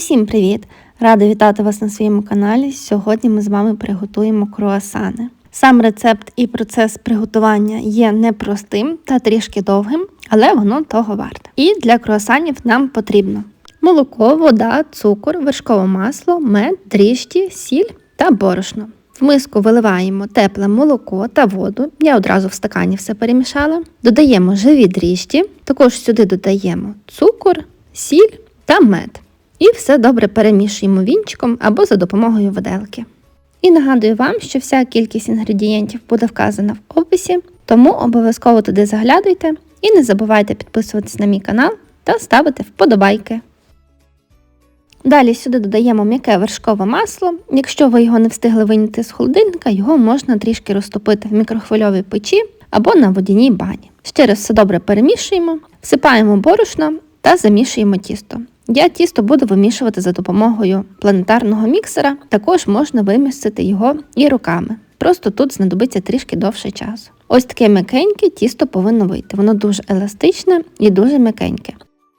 Усім привіт! Рада вітати вас на своєму каналі. Сьогодні ми з вами приготуємо круасани. Сам рецепт і процес приготування є непростим та трішки довгим, але воно того варте. І для круасанів нам потрібно молоко, вода, цукор, вершкове масло, мед, дріжджі, сіль та борошно. В миску виливаємо тепле молоко та воду. Я одразу в стакані все перемішала. Додаємо живі дріжджі, також сюди додаємо цукор, сіль та мед. І все добре перемішуємо вінчиком або за допомогою виделки. І нагадую вам, що вся кількість інгредієнтів буде вказана в описі, тому обов'язково туди заглядуйте і не забувайте підписуватись на мій канал та ставити вподобайки. Далі сюди додаємо м'яке вершкове масло. Якщо ви його не встигли вийняти з холодильника, його можна трішки розтопити в мікрохвильовій печі або на водяній бані. Ще раз все добре перемішуємо, всипаємо борошно та замішуємо тісто. Я тісто буду вимішувати за допомогою планетарного міксера, також можна вимістити його і руками. Просто тут знадобиться трішки довше часу. Ось таке м'якеньке тісто повинно вийти. Воно дуже еластичне і дуже м'якеньке.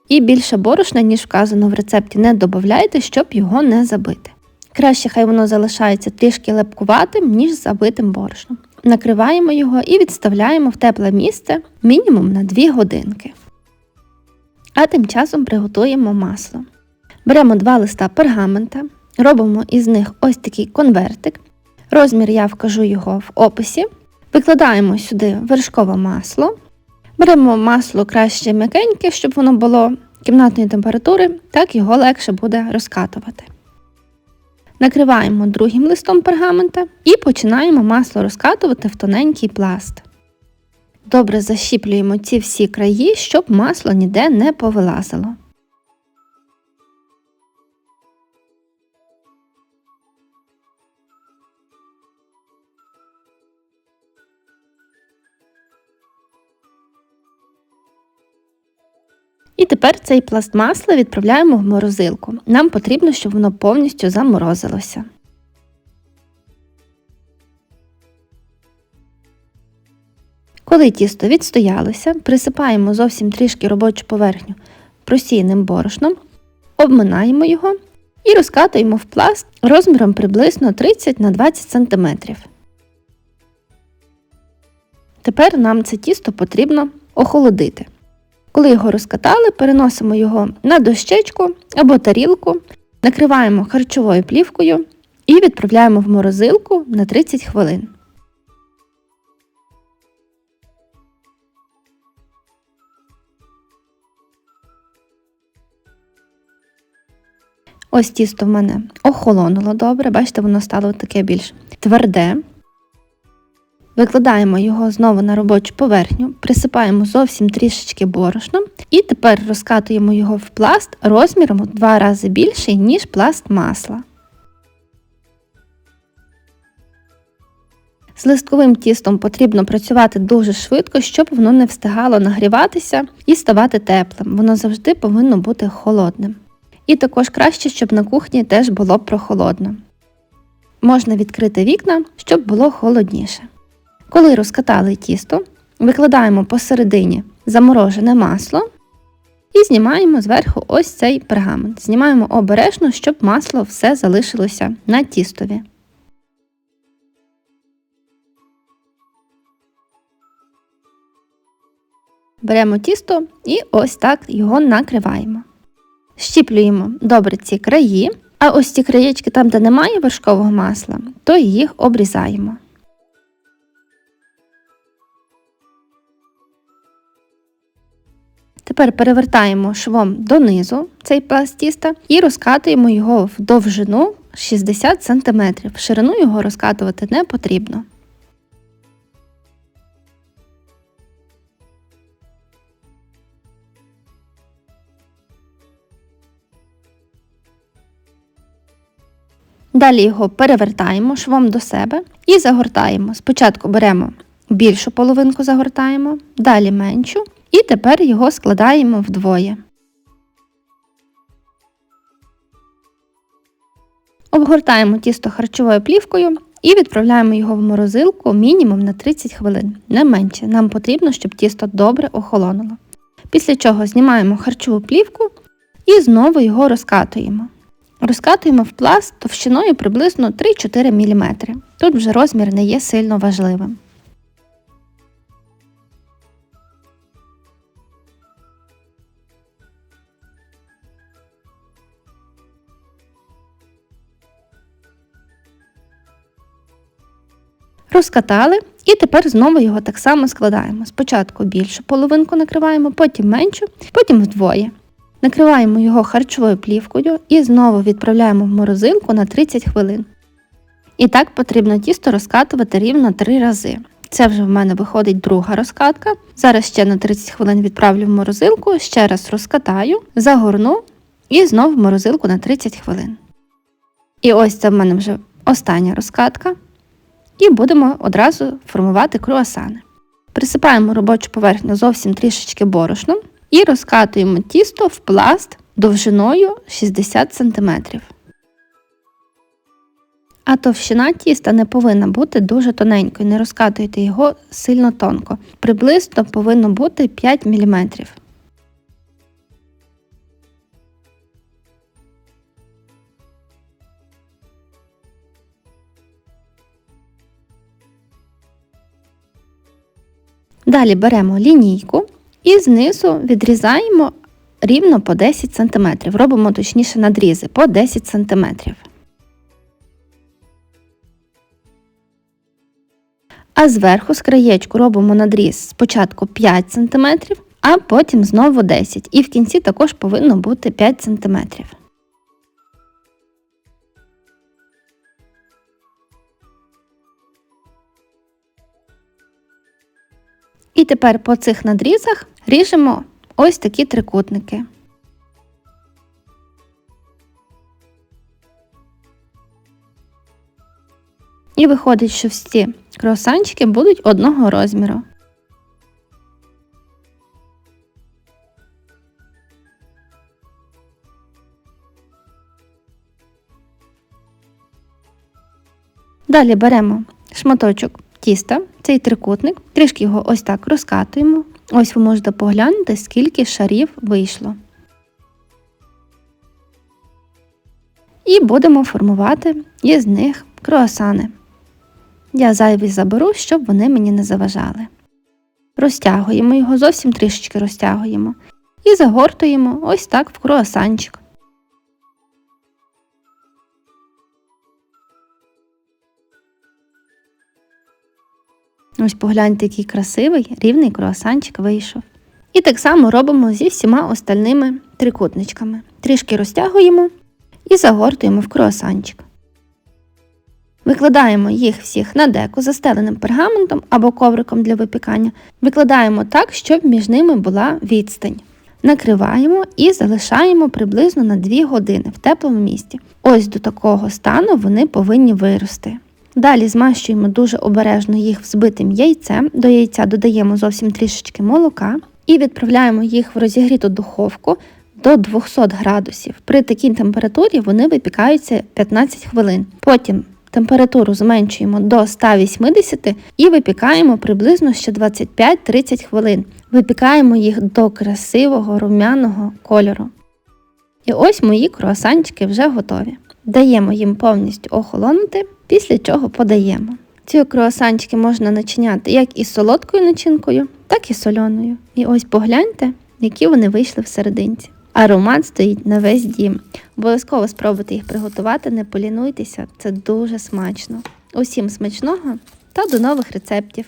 І більше борошна, ніж вказано в рецепті, не додавайте, щоб його не забити. Краще хай воно залишається трішки лепкуватим, ніж забитим борошном. Накриваємо його і відставляємо в тепле місце мінімум на 2 годинки. А тим часом приготуємо масло. Беремо два листа пергамента, робимо із них ось такий конвертик. Розмір я вкажу його в описі. Викладаємо сюди вершкове масло. Беремо масло краще м'якеньке, щоб воно було кімнатної температури, так його легше буде розкатувати. Накриваємо другим листом пергамента і починаємо масло розкатувати в тоненький пласт. Добре защіплюємо ці всі краї, щоб масло ніде не повилазило. І тепер цей пласт масла відправляємо в морозилку. Нам потрібно, щоб воно повністю заморозилося. Коли тісто відстоялося, присипаємо зовсім трішки робочу поверхню просійним борошном, обминаємо його і розкатуємо в пласт розміром приблизно 30 на 20 см. Тепер нам це тісто потрібно охолодити. Коли його розкатали, переносимо його на дощечку або тарілку, накриваємо харчовою плівкою і відправляємо в морозилку на 30 хвилин. Ось тісто в мене охолонуло добре, бачите, воно стало таке більш тверде. Викладаємо його знову на робочу поверхню, присипаємо зовсім трішечки борошном і тепер розкатуємо його в пласт розміром в два рази більший, ніж пласт масла. З листковим тістом потрібно працювати дуже швидко, щоб воно не встигало нагріватися і ставати теплим. Воно завжди повинно бути холодним. І також краще, щоб на кухні теж було прохолодно. Можна відкрити вікна, щоб було холодніше. Коли розкатали тісто, викладаємо посередині заморожене масло і знімаємо зверху ось цей пергамент. Знімаємо обережно, щоб масло все залишилося на тістові. Беремо тісто і ось так його накриваємо. Щіплюємо добре ці краї, а ось ці краєчки там, де немає вершкового масла, то їх обрізаємо. Тепер перевертаємо швом донизу цей пласт тіста і розкатуємо його в довжину 60 см. Ширину його розкатувати не потрібно. Далі його перевертаємо швом до себе і загортаємо. Спочатку беремо більшу половинку загортаємо, далі меншу, і тепер його складаємо вдвоє. Обгортаємо тісто харчовою плівкою і відправляємо його в морозилку мінімум на 30 хвилин. Не менше, нам потрібно, щоб тісто добре охолонуло. Після чого знімаємо харчову плівку і знову його розкатуємо. Розкатуємо в пласт товщиною приблизно 3-4 мм. Тут вже розмір не є сильно важливим. Розкатали і тепер знову його так само складаємо. Спочатку більшу половинку накриваємо, потім меншу, потім вдвоє. Накриваємо його харчовою плівкою і знову відправляємо в морозилку на 30 хвилин. І так потрібно тісто розкатувати рівно 3 рази. Це вже в мене виходить друга розкатка. Зараз ще на 30 хвилин відправлю в морозилку, ще раз розкатаю, загорну і знову в морозилку на 30 хвилин. І ось це в мене вже остання розкатка. І будемо одразу формувати круасани. Присипаємо робочу поверхню зовсім трішечки борошном і розкатуємо тісто в пласт довжиною 60 см. А товщина тіста не повинна бути дуже тоненькою, не розкатуйте його сильно тонко. Приблизно повинно бути 5 мм. Далі беремо лінійку і знизу відрізаємо рівно по 10 см. Робимо точніше надрізи по 10 см. А зверху з краєчку робимо надріз спочатку 5 см, а потім знову 10 см. І в кінці також повинно бути 5 см. І тепер по цих надрізах ріжемо ось такі трикутники. І виходить, що всі круасанчики будуть одного розміру. Далі беремо шматочок тіста, цей трикутник, трішки його ось так розкатуємо. Ось ви можете поглянути, скільки шарів вийшло. І будемо формувати із них круасани. Я зайві заберу, щоб вони мені не заважали. Розтягуємо його, зовсім трішечки розтягуємо. І загортуємо ось так в круасанчик. Ось погляньте, який красивий рівний круасанчик вийшов. І так само робимо зі всіма остальними трикутничками. Трішки розтягуємо і загортуємо в круасанчик. Викладаємо їх всіх на деку застеленим пергаментом або ковриком для випікання. Викладаємо так, щоб між ними була відстань. Накриваємо і залишаємо приблизно на 2 години в теплому місці. Ось до такого стану вони повинні вирости. Далі змащуємо дуже обережно їх взбитим яйцем, до яйця додаємо зовсім трішечки молока і відправляємо їх в розігріту духовку до 200 градусів. При такій температурі вони випікаються 15 хвилин. Потім температуру зменшуємо до 180 і випікаємо приблизно ще 25-30 хвилин. Випікаємо їх до красивого румяного кольору. І ось мої круасанчики вже готові. Даємо їм повністю охолонути, після чого подаємо. Ці круасанчики можна начиняти як із солодкою начинкою, так і соленою. І ось погляньте, які вони вийшли всерединці. Аромат стоїть на весь дім. Обов'язково спробуйте їх приготувати, не полінуйтеся, це дуже смачно. Усім смачного та до нових рецептів!